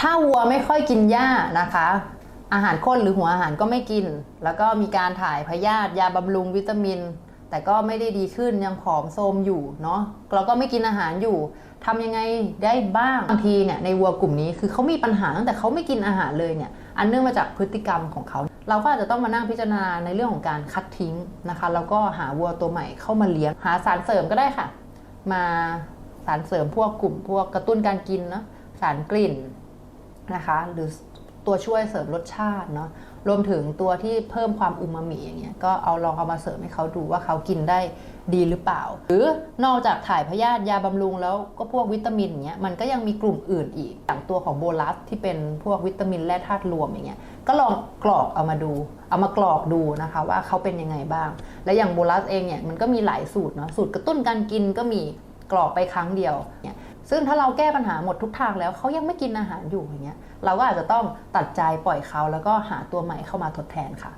ถ้าวัวไม่ค่อยกินหญ้านะคะ อาหารข้นหรือหัวอาหารก็ไม่กิน แล้วก็มีการถ่ายพยาธิยาบำรุงวิตามิน แต่ก็ไม่ได้ดีขึ้นยังผอมโทรมอยู่เนาะเราก็ไม่กินอาหารอยู่ทำยังไงได้บ้างบางทีเนี่ยในวัวกลุ่มนี้คือเขามีปัญหาตั้งแต่เขาไม่กินอาหารเลยเนี่ยอันเนื่องมาจากพฤติกรรมของเขา เราก็อาจจะต้องมานั่งพิจารณาในเรื่องของการคัดทิ้งนะคะแล้วก็หาวัวตัวใหม่เข้ามาเลี้ยง หาสารเสริมก็ได้ค่ะ มาสารเสริมพวกกลุ่มพวกกระตุ้นการกินเนาะสารกลิ่น นะคะ หรือตัวช่วยเสริมรสชาติเนาะรวมถึงตัวที่เพิ่มความอูมามิอย่างเงี้ยก็เอาลองเอามาเสริมให้เขาดูว่าเขากินได้ดีหรือเปล่า หรือนอกจากถ่ายพยาธิยาบำรุงแล้วก็พวกวิตามินอย่างเงี้ยมันก็ยังมีกลุ่มอื่นอีกอย่างตัวของโบลัสที่เป็นพวกวิตามินแร่ธาตุรวมอย่างเงี้ยก็ลองกรอกเอามาดู เอามากรอกดูนะคะว่าเขาเป็นยังไงบ้าง และอย่างโบลัสเองเนี่ยมันก็มีหลายสูตรเนาะสูตรกระตุ้นการกินก็มีกรอกไปครั้งเดียวเนี่ย ซึ่งถ้าเราแก้ปัญหาหมดทุกทางแล้วเขายังไม่กินอาหารอยู่อย่างเงี้ยเราก็อาจจะต้องตัดใจปล่อยเขาแล้วก็หาตัวใหม่เข้ามาทดแทนค่ะ